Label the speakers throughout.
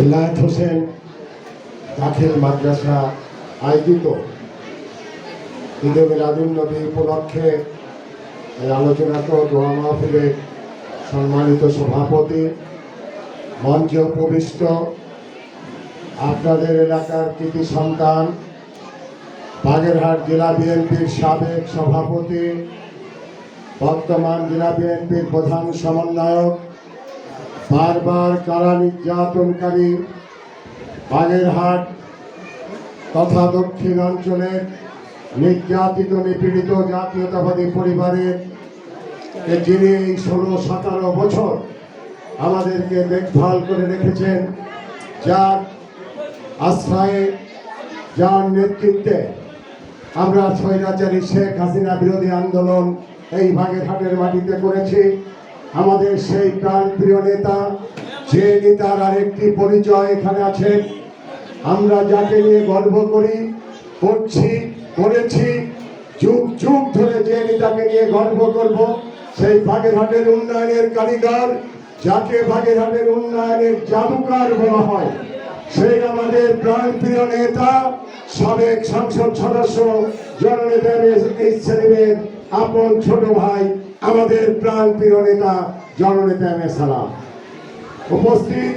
Speaker 1: ইলায়ত হোসেন দাখিল মাদ্রাসা আয়োজিত। ঈদে মিলাদুন নবী উপলক্ষে এই আলোচনাত দোয়া মাহফিলের সম্মানিত সভাপতি, মঞ্চে উপবিষ্ট আপনাদের এলাকার কৃতি সন্তান, বাগেরহাট জেলা বিএনপির সাবেক সভাপতি, বর্তমান জেলা বিএনপির প্রধান সমন্বয়ক বারবার কারা নির্যাতনকারী বাগেরহাট তথা দক্ষিণ অঞ্চলের নির্যাতিত, নিপীড়িত জাতীয়তাবাদী পরিবারের যিনি এই ষোলো, সতেরো বছর আমাদেরকে দেখভাল করে রেখেছেন, যার আশ্রয়ে, যার নেতৃত্বে আমরা স্বৈরাচারী শেখ হাসিনা বিরোধী আন্দোলন এই বাগেরহাটের মাটিতে করেছি। আমাদের সেই প্রাণ প্রিয় নেতা, যে নেতার আরেকটি পরিচয় এখানে আছে। আমরা যাকে নিয়ে গর্ব করি, করছি, করেছি, যুগ যুগ ধরে যে নেতাকে নিয়ে গর্ব করব, সেই বাগেরহাটের উন্নয়নের কারিগর, যাকে বাগেরহাটের উন্নয়নের জাদুকার বলা হয়, সেই আমাদের প্রাণপ্রিয় নেতা, সাবেক সংসদ সদস্য জননেতা আপন ছোট ভাই আমাদের প্রাণপ্রিয় নেতা, জননেতা এম এ সালাম। উপস্থিত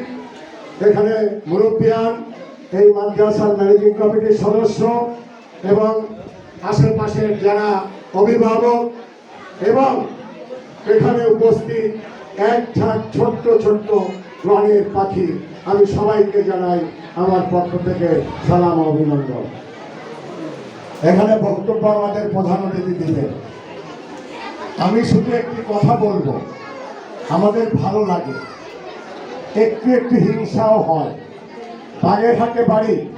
Speaker 1: এখানে মুরব্বিয়ান, এই মাদ্রাসার ম্যানেজিং কমিটির সদস্য এবং আশেপাশের যারা অভিভাবক এবং এখানে উপস্থিত এক ঝাঁক ছোট্ট ছোট্ট রঙের পাখি। আমি সবাইকে জানাই আমার পক্ষ থেকে সালাম অভিনন্দন। এখানে বক্তব্য আমাদের প্রধান অতিথি দিলেন আমি শুধু একটি কথা বলব। আমাদের ভালো লাগে। একটু একটু হিংসাও হয়। বাগেরহাটে বাড়ি।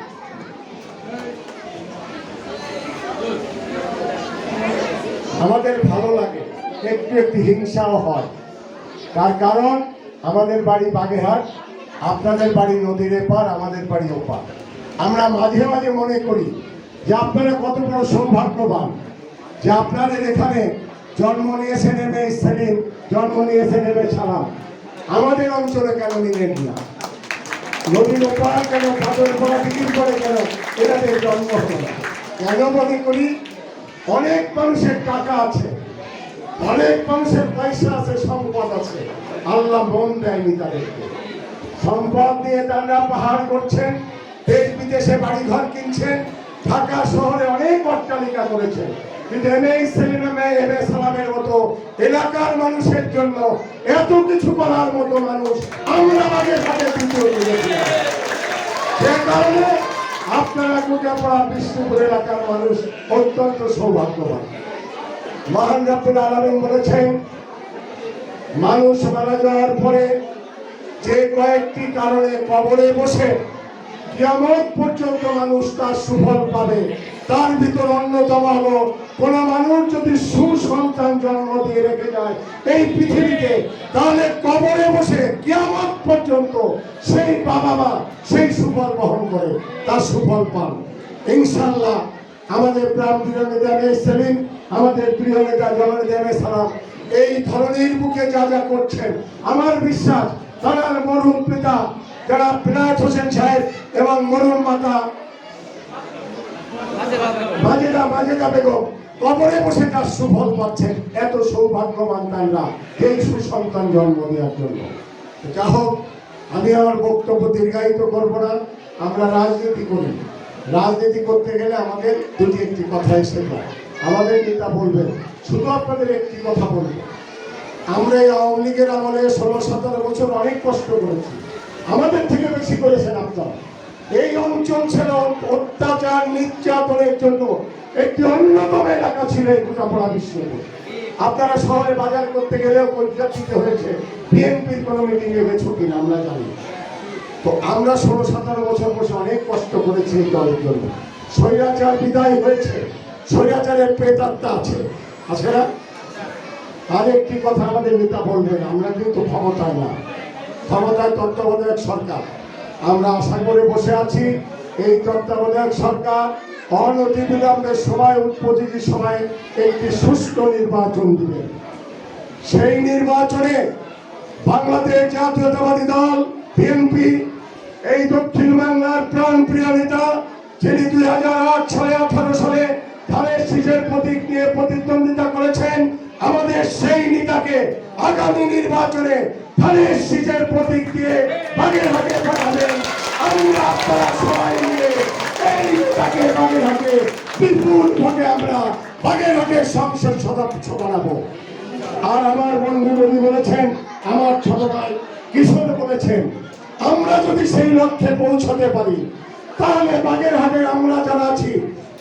Speaker 1: আমাদের ভালো লাগে। একটু একটু হিংসাও হয়। তার কারণ, আমাদের বাড়ি বাগেরহাট। আপনাদের বাড়ি নদীর এপার, আমাদের বাড়ি ওপার। আমরা মাঝে মাঝে মনে করি যে আপনারা কত বড় সৌভাগ্যবান যে আপনাদের এখানে জন্ম নিয়েছে এ সেলিম জন্ম নিয়েছে এ সালাম। আমাদের অঞ্চলে কেন নিলেন না? নদীর ওপার কেন কাজল করা বিক্রি করে কেন? এনাদের জন্ম হলো কেন মনে করি? অনেক মানুষের টাকা আছে, অনেক মানুষের পয়সা আছে, সম্পদ আছে। আল্লাহ মন দেয়নি তাদেরকে। সম্পদ দিয়ে তারা পাহাড় করছেন, দেশ বিদেশে বাড়ি ঘর কিনছেন, ঢাকা শহরে অনেক অট্টালিকা করেছেন। কিন্তু সালামের মতো এলাকার মানুষের জন্য এত কিছু করার মতো মানুষ আমরা কারণে আপনারা বিষ্ণুপুর এলাকার মানুষ অত্যন্ত সৌভাগ্যবান। মহান বলেছেন, মানুষ মারা যাওয়ার পরে যে কয়েকটি কারণে কবরে বসে কিয়ামত পর্যন্ত মানুষ তার সুফল পাবে। তার ভিতর অন্যতম হলো কোন মানুষ যদি সুসন্তান জন্ম দিয়ে রেখে যায় এই পৃথিবীতে, তাহলে কবরে বসে কিয়ামত পর্যন্ত সেই বাবা মা সেই সুফল বহন করে, তার সুফল পান। ইনশাল্লাহ আমাদের প্রাণ প্রিয় নেতা সেলিম, আমাদের প্রিয় নেতা জননেতা সালাম, এই ধরনের বুকে যা যা করছেন, আমার বিশ্বাস তারা মরুম পিতা যারা বিনায়ক হোসেন সাহেব এবং মরুম মাতা মাজেদা মাজেদা বেগম, কবরে বসে তার সুফল পাচ্ছেন। এত সৌভাগ্যবান তাইরা এই সুসন্তান জন্ম দেওয়ার জন্য। যা হোক, আমি আমার বক্তব্য দীর্ঘায়িত করব না, আমরা রাজনীতি করি। রাজনীতি করতে গেলে আমাদের দুটি একটি কথা এসে যায়। আমাদের নেতা বলবেন, শুধু আপনাদের একটি কথা বলব। আমরা এই আওয়ামী লীগের আমলে ষোলো, সতেরো বছর অনেক কষ্ট করেছি। আমাদের থেকে বেশি করেছেন আপনারা। এই অঞ্চল ছিল অত্যাচার, নির্যাতনের জন্য একটি অন্যতম এলাকা ছিল এই কোটাপড়া বিশ্বপুর আপনারা শহরে বাজার করতে গেলেও পরীক্ষা দিতে হয়েছে, বিএনপির কোনো মিটিং এ গেছো কিনা আমরা জানি তো আমরা ষোলো সতেরো বছর বসে অনেক কষ্ট করেছি এই দলের জন্য। স্বৈরাচার বিদায় হয়েছে, স্বৈরাচারের প্রেতাত্মা আছে। আছে না আর একটি কথা আমাদের নেতা বলবেন, আমরা কিন্তু ক্ষমতায় না। ক্ষমতায় তত্ত্বাবধায়ক সরকার। আমরা আশা করে বসে আছি, এই তত্ত্বাবধায়ক সরকার অনতি বিলম্বে সময় উপযোগী সময়ে একটি সুষ্ঠু নির্বাচন দিবেন সেই নির্বাচনে বাংলাদেশ জাতীয়তাবাদী দল, বিএনপি, এই দক্ষিণ বাংলার প্রাণ প্রিয় নেতা, যিনি দুই হাজার আট ছয় আঠারো সালে ধানের শীষের প্রতীক নিয়ে প্রতিদ্বন্দ্বিতা করেছেন আমাদের সেই নেতাকে আগামী নির্বাচনে ধানের শীষের প্রতীক দিয়ে বাগেরহাটে পাঠাবেন। আমরা আপনারা সবাই মিলে এই নেতাকে বাগেরহাটে বিপুল ভোটে আমরা বাগেরহাটের সংসদ সদস্য বানাবো। আর আমার বন্ধু রবি বলেছেন, আমার ছোট ভাই কিশোর বলেছেন, আমরা যদি সেই লক্ষ্যে পৌঁছতে পারি, তাহলে বাগেরহাটে আমরা যারা আছি,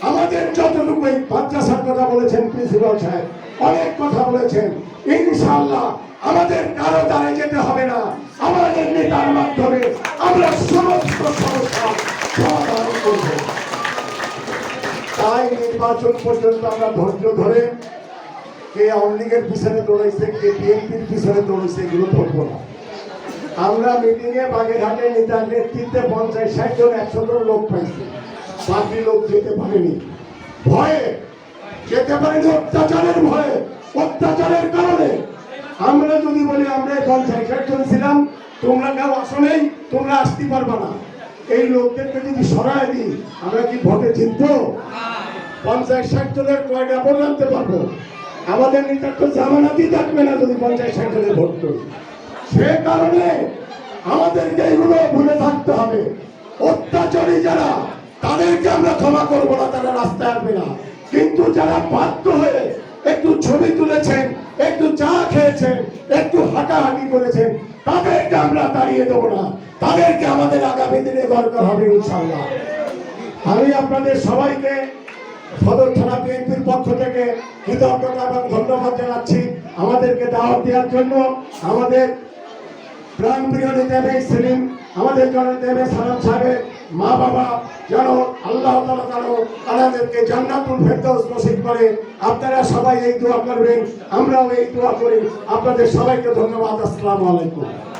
Speaker 1: আমাদের যতটুকু এই মাদ্রাসার কথা বলেছেন প্রিন্সিপাল সাহেব অনেক কথা বলেছেন। ইনশাআল্লাহ আমাদের কারও দ্বারে যেতে হবে না। আমাদের নেতার মাধ্যমে আমরা সমস্ত সমস্যা সমাধান করব। তাই নির্বাচন পর্যন্ত আমরা ধৈর্য ধরে কে আওয়ামী লীগের পিছনে দৌড়াইছে, কে বিএনপির পিছনে দৌড়াইছে এগুলো ধরবো না। আমরা মিটিংয়ে বাগেরহাটে নেতার নেতৃত্বে পঞ্চাশ ষাট জন একশো জন লোক পাইছি। বাকি লোক যেতে পারেনি। ভয়ে যেতে পারেনি অত্যাচারের ভয়ে, অত্যাচারের কারণে। আমরা যদি বলি, আমরা ষাট জন ছিলাম তোমরা কেউ আসো নেই, তোমরা আসতে পারবে না। এই লোকদেরকে যদি সরায় দিই, আমরা কি ভোটে জিতবো? পঞ্চাশ ষাট জনের কয়টা ভোট আনতে পারব? আমাদের নেতার তো জামানাতি থাকবে না যদি পঞ্চাশ ষাট জনের ভোট করি। সে কারণে আমাদেরকে এগুলো ভুলে থাকতে হবে। অত্যাচারী যারা, তাদেরকে আমরা ক্ষমা করব না, তারা রাস্তায় আসবে না। কিন্তু যারা বাধ্য হয়ে একটু ছবি তুলেছেন, একটু চা খেয়েছেন, একটু হাঁটাহাঁটি করেছেন, তাদেরকে আমরা দাঁড়িয়ে দেবো না। তাদেরকে আমাদের আগামী দিনে দরকার হবে ইনশাল্লাহ আমি আপনাদের সবাইকে, সদর থানা বিএনপির পক্ষ থেকে কৃতজ্ঞতা এবং ধন্যবাদ জানাচ্ছি আমাদেরকে দাওয়াত দেওয়ার জন্য। আমাদের প্রাণ প্রিয় নেতা সেলিম, আমাদের জননেতা সালাম সাহেবের মা বাবা যেন আল্লাহ তালা যেন তাদেরকে জান্নাতুল ফেরদৌস নসিব করে, আপনারা সবাই এই দোয়া করবেন, আমরাও এই দোয়া করি। আপনাদের সবাইকে ধন্যবাদ। আসসালামু আলাইকুম।